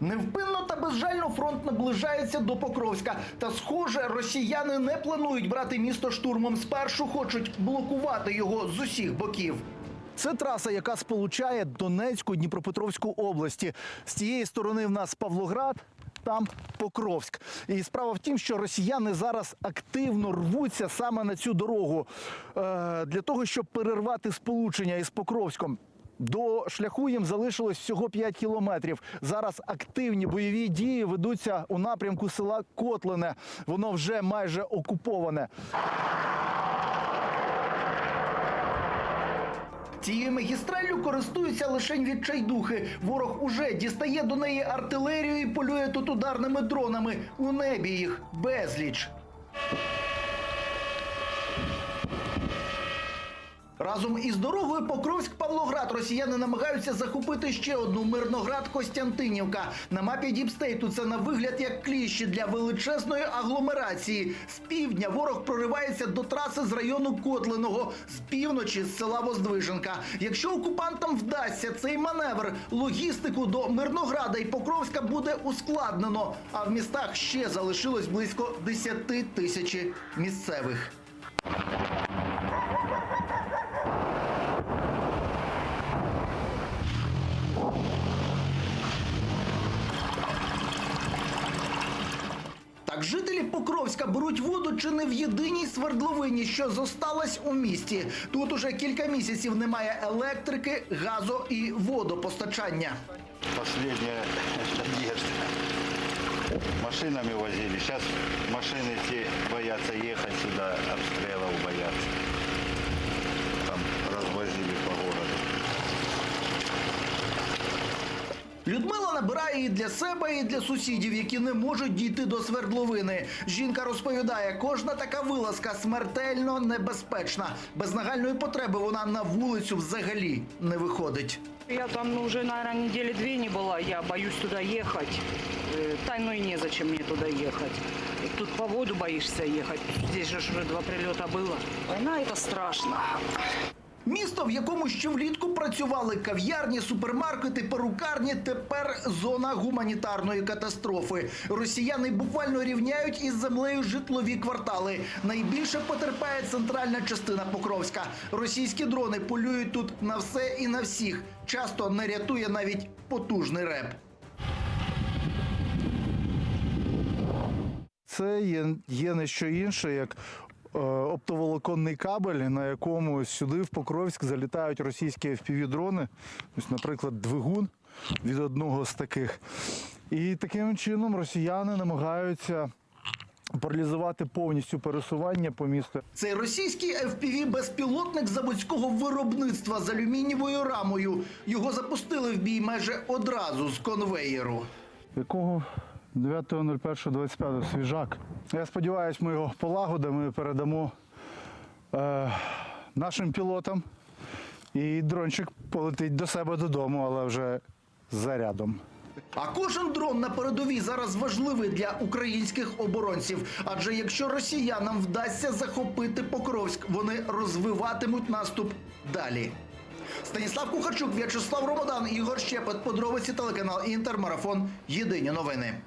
Невпинно та безжально фронт наближається до Покровська. Та схоже, росіяни не планують брати місто штурмом. Спершу хочуть блокувати його з усіх боків. Це траса, яка сполучає Донецьку Дніпропетровську області. З цієї сторони в нас Павлоград. Там Покровськ. І справа в тім, що росіяни зараз активно рвуться саме на цю дорогу е, для того, щоб перервати сполучення із Покровськом. До шляху їм залишилось всього 5 кілометрів. Зараз активні бойові дії ведуться у напрямку села Котлине. Воно вже майже окуповане. Цією магістраллю користуються лише відчайдухи. Ворог уже дістає до неї артилерію і полює тут ударними дронами. У небі їх безліч. Разом із дорогою Покровськ-Павлоград росіяни намагаються захопити ще одну Мирноград-Костянтинівка. На мапі Діпстейту це на вигляд як кліщі для величезної агломерації. З півдня ворог проривається до траси з району Котлиного, з півночі з села Воздвиженка. Якщо окупантам вдасться цей маневр, логістику до Мирнограда і Покровська буде ускладнено. А в містах ще залишилось близько 10 тисяч місцевих. Так жителі Покровська беруть воду чи не в єдиній свердловині, що зосталась у місті. Тут уже кілька місяців немає електрики, газу і водопостачання. Последняя надежда. Машинами возили. Сейчас машины все боятся ехать сюда, обстрелов боятся. Там развозили по городу. Людмила набирає і для себе, і для сусідів, які не можуть дійти до свердловини. Жінка розповідає, кожна така вилазка смертельно небезпечна. Без нагальної потреби вона на вулицю взагалі не виходить. Я там ну, уже, наверное, недели две не была. Я боюсь туда ехать. Э, Та ну и незачем мне туда ехать. И Тут по воду боишься ехать. Здесь же ж уже два прилета было. Война это страшно. Місто, в якому ще влітку працювали кав'ярні, супермаркети, перукарні, тепер зона гуманітарної катастрофи. Росіяни буквально рівняють із землею житлові квартали. Найбільше потерпає центральна частина Покровська. Російські дрони полюють тут на все і на всіх. Часто не рятує навіть потужний реп. Це є, є не що інше, як оптоволоконний кабель, на якому сюди в Покровськ залітають російські FPV-дрони. Ось, наприклад, двигун від одного з таких. І таким чином росіяни намагаються. Паралізувати повністю пересування по місту. Цей російський FPV безпілотник заводського виробництва з алюмінієвою рамою. Його запустили в бій майже одразу з конвеєру. Якого 9.01.25 свіжак. Я сподіваюся, ми його полагодимо і передамо е, нашим пілотам. І дрончик полетить до себе додому, але вже з зарядом. А кожен дрон на передовій зараз важливий для українських оборонців. Адже якщо росіянам вдасться захопити Покровськ, вони розвиватимуть наступ далі. Станіслав Кухарчук, В'ячеслав Ромадан, Ігор Щепет, подробиці телеканал Інтер, Марафон. Єдині новини.